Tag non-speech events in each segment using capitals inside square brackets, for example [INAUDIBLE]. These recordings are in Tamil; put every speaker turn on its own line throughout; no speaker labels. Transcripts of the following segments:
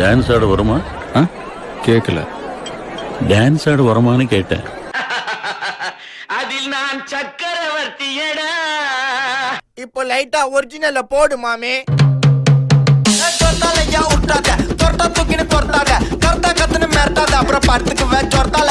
டான்ஸ் ஆட வருமா?
ஆ? கேட்கல
டான்ஸ் ஆட வருமான்னு கேட்டேன். [LAUGHS]
அதில் நான் சக்கரவர்த்தியடா
இப்போ லைட்டா ஒரிஜினல்ல போடு மாமே.
சொர்த்தாலையா விட்டாத தொர்த்தா தூக்கின்னு தொர்த்தாத. கர்த்தா கத்துன்னு மிரட்டாத. அப்புறம் படுத்துக்குவேன் சொர்த்தால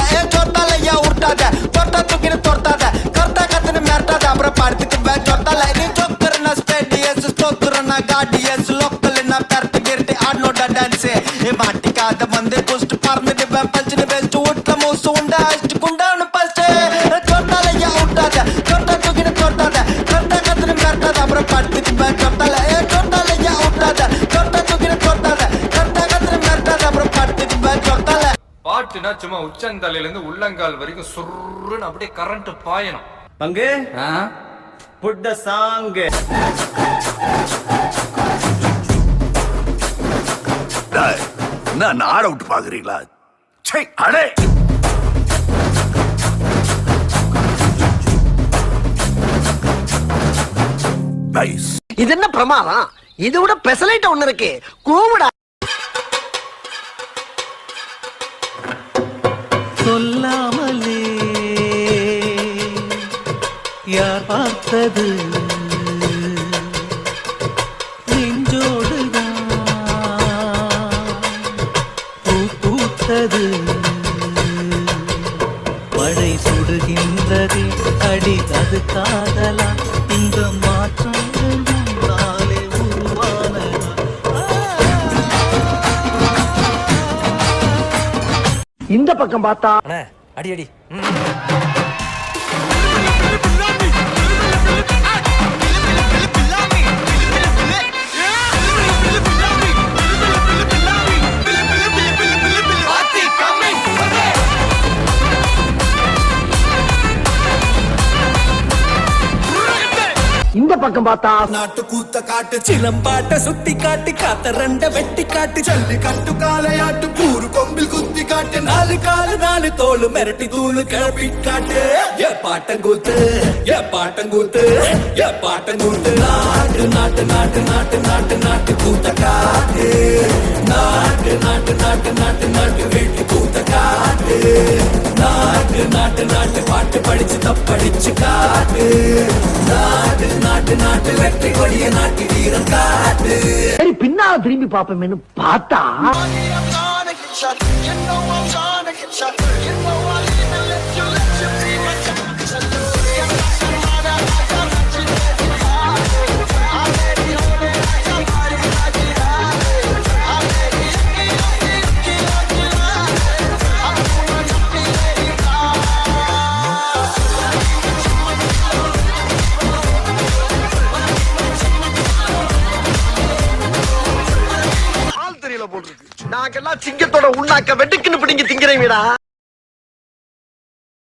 பறந்துட்டு பல்ச்சுன்னு பெஸ்ட் வீட்ல மூசு உண்டா அஷ்டு குண்டான்னு பஸ்ட் சொர்த்தாலையா விட்டாத தொர்த்தா தூக்கின்னு தொர்த்தாத கர்த்தா கத்துன்னு மிரட்டாத அப்புறம் படுத்துக்குவேன் சொர்த்தால ஏ சொர்த்தாலையா விட்டாத தொர்த்தா தூக்கின்னு தொர்த்தாத கர்த்தா கத்துன்னு மிரட்டாத அப்புறம் படுத்துக்குவேன் சொர்த்தால
பாட்டுனா சும்மா உச்சந்தலையில இருந்து உள்ளங்கால் வரைக்கும் சுருன்னு அப்படியே கரண்ட் பாயணும்
பங்கு புட் த
என்ன ஆட விட்டு பாக்குறீங்களா சை அடே!
இது என்ன பிரமாதம்? இது விட பெசலைட் ஒண்ணு இருக்கு. கூவுடா.
சொல்லாமலே யார் பார்த்தது பூத்தது மழை சுடுகின்றது அடி அது காதலா. இந்த உருவானதா.
இந்த பக்கம் பார்த்தா
அடி அடி.
பக்கம் பார்த்தா
நாட்டு கூத்த காட்டு சிலம்பாட்ட சுத்தி காட்டு காத்த ரெண்ட வெட்டி காட்டு ஜல்லி கட்டு காலையாட்டு கூறு கொம்பில் குத்தி காட்டு நாலு காலு நாலு தோல் மிரட்டி தூள் கிளப்பி காட்டு. ஏ பாட்டங்கூத்து ஏ பாட்டங்கூத்து ஏ பாட்டங்கூத்து நாட்டு நாட்டு நாட்டு நாட்டு நாட்டு நாட்டு கூத்த காட்டு. நாட்டு நாட்டு நாட்டு நாட்டு நாட்டு வீட்டு கூத்த காட்டு. நாட்டு நாட்டு நாட்டு பாட்டு படிச்சு தப்படிச்சு காட்டு. நாட்டு நாட்டு நாட்டு வெற்றி கொடிய நாட்டு வீரம் காட்டு.
சரி பின்னால திரும்பி பாப்போமேனு பார்த்தா. நாங்கெல்லாம் சிங்கத்தோட உண்ணாக்க வெட்டுக்குன்னு பிடிங்க திங்கிறீங்கடா